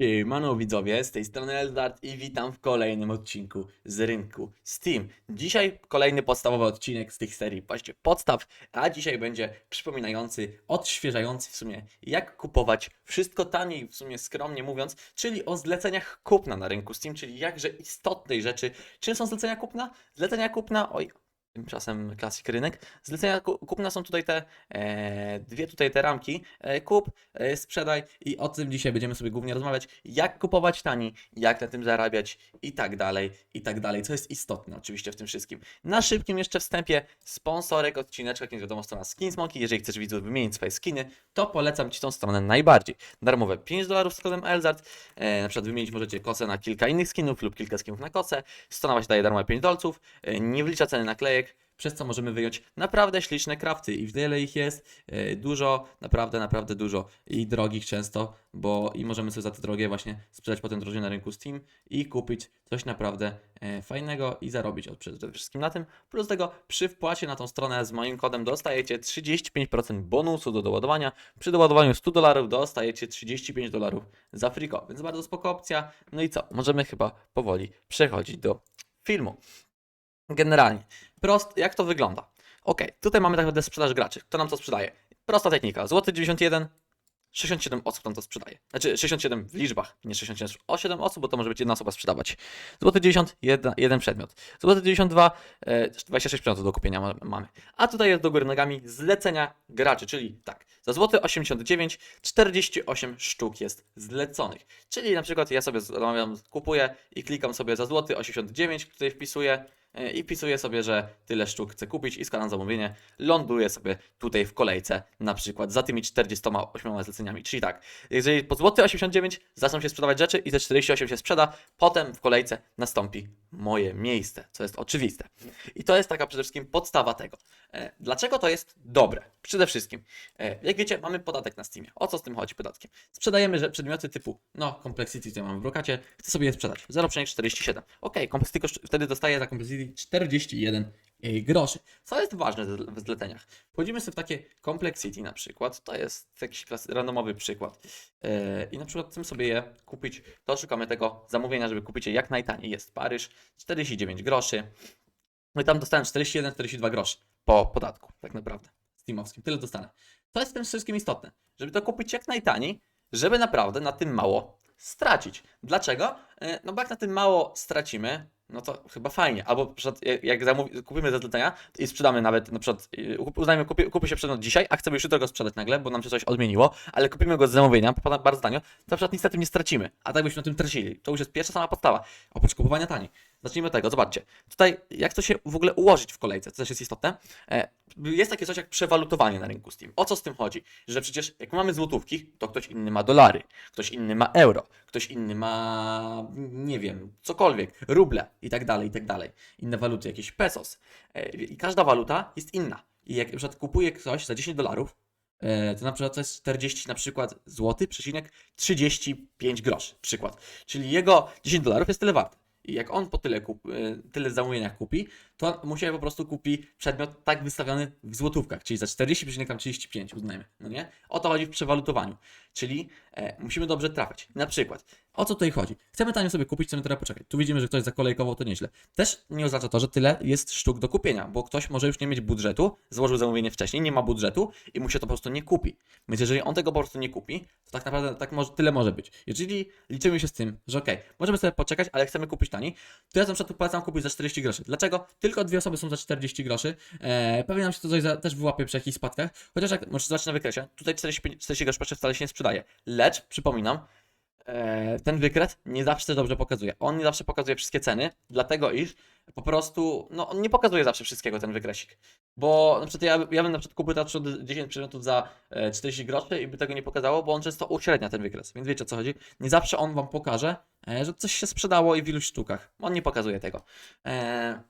Siemano widzowie, z tej strony Eldart i witam w kolejnym odcinku z rynku Steam. Dzisiaj kolejny podstawowy odcinek z tych serii właśnie podstaw, a dzisiaj będzie przypominający, odświeżający w sumie jak kupować wszystko taniej, w sumie skromnie mówiąc, czyli o zleceniach kupna na rynku Steam, czyli jakże istotnej rzeczy. Czym są zlecenia kupna? Zlecenia kupna, oj, tymczasem klasik rynek. Zlecenia ku- kupna są tutaj te e, dwie tutaj te ramki. E, kup, e, sprzedaj i o tym dzisiaj będziemy sobie głównie rozmawiać. Jak kupować taniej, jak na tym zarabiać i tak dalej, i tak dalej. Co jest istotne oczywiście w tym wszystkim. Na szybkim jeszcze wstępie sponsorek odcineczka, nie wiadomo, strona Skinsmonkey. Jeżeli chcesz widzów wymienić swoje skiny, to polecam Ci tą stronę najbardziej. Darmowe 5 dolarów z kodem Elzart. E, na przykład wymienić możecie kosę na kilka innych skinów lub kilka skinów na kosę. Strona właśnie daje darmowe 5 dolców. E, nie wlicza ceny naklejek przez co możemy wyjąć naprawdę śliczne krafty i wiele ich jest, e, dużo, naprawdę, naprawdę dużo i drogich często, bo i możemy sobie za te drogie właśnie sprzedać potem drożej na rynku Steam i kupić coś naprawdę e, fajnego i zarobić od przede wszystkim na tym. Plus tego przy wpłacie na tą stronę z moim kodem dostajecie 35% bonusu do doładowania. Przy doładowaniu 100 dolarów dostajecie 35 dolarów za friko, więc bardzo spoko opcja. No i co? Możemy chyba powoli przechodzić do filmu. Generalnie, prost, jak to wygląda? Ok, tutaj mamy tak naprawdę sprzedaż graczy. Kto nam to sprzedaje? Prosta technika. Złoty 91, 67 osób nam to sprzedaje. Znaczy 67 w liczbach, nie 67, o 7 osób, bo to może być jedna osoba sprzedawać. Złoty 90, jedna, jeden przedmiot. Złoty 92, e, 26 przedmiotów do kupienia ma- mamy. A tutaj jest do góry nogami zlecenia graczy, czyli tak, za złoty 89, 48 sztuk jest zleconych. Czyli na przykład ja sobie zamawiam, kupuję i klikam sobie za złoty 89, tutaj wpisuję i wpisuję sobie, że tyle sztuk chcę kupić i składam zamówienie. Ląduję sobie tutaj w kolejce, na przykład za tymi 48 zleceniami. Czyli tak, jeżeli po złoty 89 zaczną się sprzedawać rzeczy i te 48 się sprzeda, potem w kolejce nastąpi moje miejsce, co jest oczywiste. I to jest taka przede wszystkim podstawa tego. E, Dlaczego to jest dobre? Przede wszystkim, e, jak wiecie, mamy podatek na Steamie. O co z tym chodzi podatkiem? Sprzedajemy że przedmioty typu, no, Complexity, tutaj mamy w brokacie, chcę sobie je sprzedać. 0,47. Ok, tylko wtedy dostaję za Complexity 41 e, groszy. Co jest ważne w zleceniach? Wchodzimy sobie w takie Complexity na przykład, to jest jakiś klas- randomowy przykład. E, I na przykład chcemy sobie je kupić, to szukamy tego zamówienia, żeby kupić je jak najtaniej. Jest Paryż, 49 groszy. No i tam dostałem 41-42 groszy po podatku, tak naprawdę, steamowskim. Tyle dostanę. To jest w tym wszystkim istotne, żeby to kupić jak najtaniej, żeby naprawdę na tym mało stracić. Dlaczego? E, No bo jak na tym mało stracimy, no to chyba fajnie. Albo jak- zamówi, kupimy zlecenia i sprzedamy nawet, na przykład kup- uznajmy, kupi, kupi się przedmiot dzisiaj, a chcemy już jutro go sprzedać nagle, bo nam się coś odmieniło, ale kupimy go z zamówienia, bardzo tanio, to na przykład niestety nie stracimy, a tak byśmy na tym tracili. To już jest pierwsza sama podstawa, oprócz kupowania taniej. Zacznijmy od tego, zobaczcie. Tutaj jak to się w ogóle ułożyć w kolejce, co też jest istotne. E, Jest takie coś jak przewalutowanie na rynku Steam. O co z tym chodzi? Że przecież jak mamy złotówki, to ktoś inny ma dolary, ktoś inny ma euro, ktoś inny ma, nie wiem, cokolwiek, ruble i tak dalej, i tak dalej. Inne waluty, jakieś pesos. E, I każda waluta jest inna. I jak na przykład kupuje ktoś za 10 dolarów, e, to na przykład to jest 40 na przykład złoty, przecinek 35 groszy, przykład. Czyli jego 10 dolarów jest tyle warte. I jak on po tyle, kup, e, tyle zamówieniach kupi, to mu się po prostu kupi przedmiot tak wystawiony w złotówkach, czyli za 40,35 uznajmy, no nie? O to chodzi w przewalutowaniu, czyli e, musimy dobrze trafiać. Na przykład, o co tutaj chodzi? Chcemy tanio sobie kupić, chcemy trochę poczekać. Tu widzimy, że ktoś zakolejkował, to nieźle. Też nie oznacza to, że tyle jest sztuk do kupienia, bo ktoś może już nie mieć budżetu, złożył zamówienie wcześniej, nie ma budżetu i mu się to po prostu nie kupi. Więc jeżeli on tego po prostu nie kupi, to tak naprawdę tak może, tyle może być. Jeżeli liczymy się z tym, że ok, możemy sobie poczekać, ale chcemy kupić taniej, to ja na przykład polecam kupić za 40 groszy. Dlaczego? Tylko dwie osoby są za 40 groszy. Eee, pewnie nam się to coś za, też wyłapie przy jakichś spadkach. Chociaż jak możesz zobaczyć na wykresie, tutaj 45, 40 groszy wcale się nie sprzedaje. Lecz, przypominam, ten wykres nie zawsze dobrze pokazuje. On nie zawsze pokazuje wszystkie ceny, dlatego iż po prostu, no on nie pokazuje zawsze wszystkiego ten wykresik. Bo na przykład ja, ja bym na przykład kupił na przykład 10 przedmiotów za e, 40 groszy i by tego nie pokazało, bo on często uśrednia ten wykres. Więc wiecie o co chodzi? Nie zawsze on wam pokaże, e, że coś się sprzedało i w iluś sztukach. On nie pokazuje tego. E,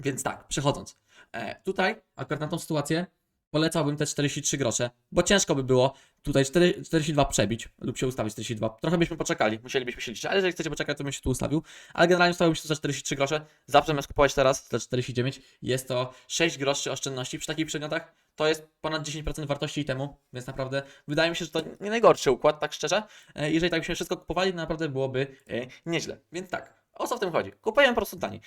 więc tak, przechodząc. E, tutaj, akurat na tą sytuację, polecałbym te 43 grosze, bo ciężko by było tutaj 4, 42 przebić lub się ustawić 42. Trochę byśmy poczekali, musielibyśmy się liczyć, ale jeżeli chcecie poczekać, to bym się tu ustawił. Ale generalnie ustawiłbym się tu za 43 grosze. Zawsze zamiast kupować teraz za 49, jest to 6 groszy oszczędności przy takich przedmiotach. to jest ponad 10% wartości itemu, więc naprawdę wydaje mi się, że to nie najgorszy układ, tak szczerze. E, Jeżeli tak byśmy wszystko kupowali, to naprawdę byłoby e, nieźle. Więc tak, o co w tym chodzi? Kupujemy po prostu taniej.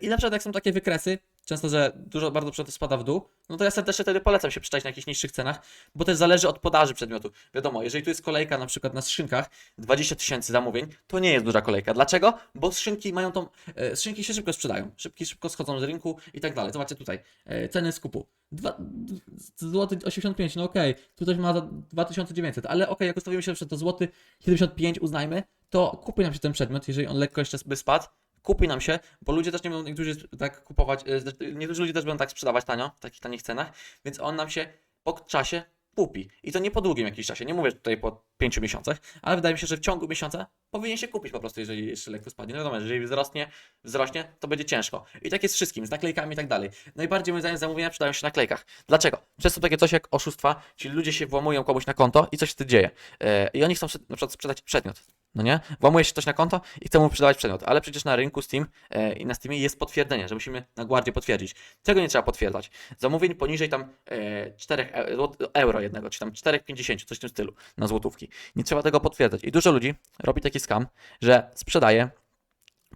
I na przykład jak są takie wykresy, często, że dużo, bardzo przedmiot spada w dół, no to ja serdecznie wtedy polecam się przyczaić na jakichś niższych cenach, bo też zależy od podaży przedmiotu. Wiadomo, jeżeli tu jest kolejka na przykład na skrzynkach, 20 tysięcy zamówień, to nie jest duża kolejka. Dlaczego? Bo skrzynki mają tą, e, skrzynki się szybko sprzedają, szybki, szybko schodzą z rynku i tak dalej. Zobaczcie tutaj, e, ceny skupu. Dwa- d- Złoty 85, no okej, tu ktoś ma za 2900, ale okej, jak ustawimy się przed to złoty 75 uznajmy, to kupi nam się ten przedmiot, jeżeli on lekko jeszcze by spadł, kupi nam się, bo ludzie też nie będą niektórzy tak kupować, e, zresztą niektórzy ludzie też będą tak sprzedawać tanio, w takich tanich cenach, więc on nam się po czasie kupi. I to nie po długim jakimś czasie, nie mówię tutaj po 5 miesiącach, ale wydaje mi się, że w ciągu miesiąca powinien się kupić po prostu, jeżeli jeszcze lekko spadnie. No wiadomo, że jeżeli wzrośnie, wzrośnie, to będzie ciężko. I tak jest z wszystkim, z naklejkami i tak dalej. Najbardziej moim zdaniem zamówienia przydają się na naklejkach. Dlaczego? Często takie coś jak oszustwa, czyli ludzie się włamują komuś na konto i coś wtedy dzieje. E, I oni chcą na przykład sprzedać przedmiot. No nie? Włamuje się ktoś na konto i chce mu sprzedawać przedmiot, ale przecież na rynku Steam e, i na Steamie jest potwierdzenie, że musimy na guardzie potwierdzić. Tego nie trzeba potwierdzać. Zamówień poniżej tam e, 4 e, euro jednego, czy tam 4,50, coś w tym stylu na złotówki. Nie trzeba tego potwierdzać. I dużo ludzi robi taki scam, że sprzedaje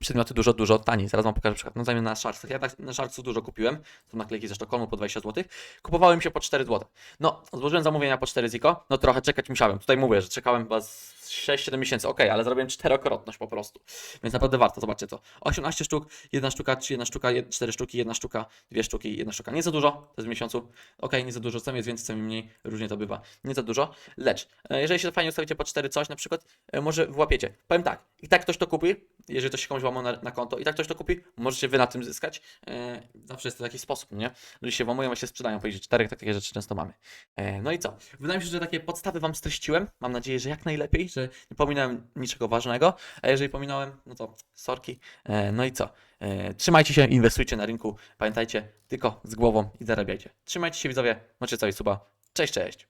przedmioty dużo, dużo taniej. Zaraz wam pokażę przykład. No zajmę na Sharksach. Ja tak na Sharksu dużo kupiłem. Są naklejki ze Sztokholmu po 20 zł. Kupowałem się po 4 zł. No, złożyłem zamówienia po 4 ziko. No trochę czekać musiałem. Tutaj mówię, że czekałem chyba z 6-7 miesięcy. Ok, ale zrobiłem czterokrotność po prostu. Więc naprawdę warto. Zobaczcie to. 18 sztuk, jedna sztuka, jedna sztuka, jed- cztery sztuki, jedna sztuka, dwie sztuki, jedna sztuka. Nie za dużo, to jest w miesiącu. Ok, nie za dużo, czasami jest więcej, czasami mniej, różnie to bywa. Nie za dużo, lecz e, jeżeli się fajnie ustawicie po 4 coś na przykład, e, może włapiecie. Powiem tak, i tak ktoś to kupi, jeżeli ktoś się komuś łamał na, na konto, i tak ktoś to kupi, możecie wy na tym zyskać. E, zawsze jest to taki sposób, nie? Ludzie się łamują, a się sprzedają, powiedzieć czterech, takie rzeczy często mamy. E, no i co? Wydaje mi się, że takie podstawy wam streściłem. Mam nadzieję, że jak najlepiej, nie pominąłem niczego ważnego, a jeżeli pominąłem, no to sorki. E, no i co? E, trzymajcie się, inwestujcie na rynku. Pamiętajcie, tylko z głową i zarabiajcie. Trzymajcie się widzowie, macie coś suba. Cześć, cześć.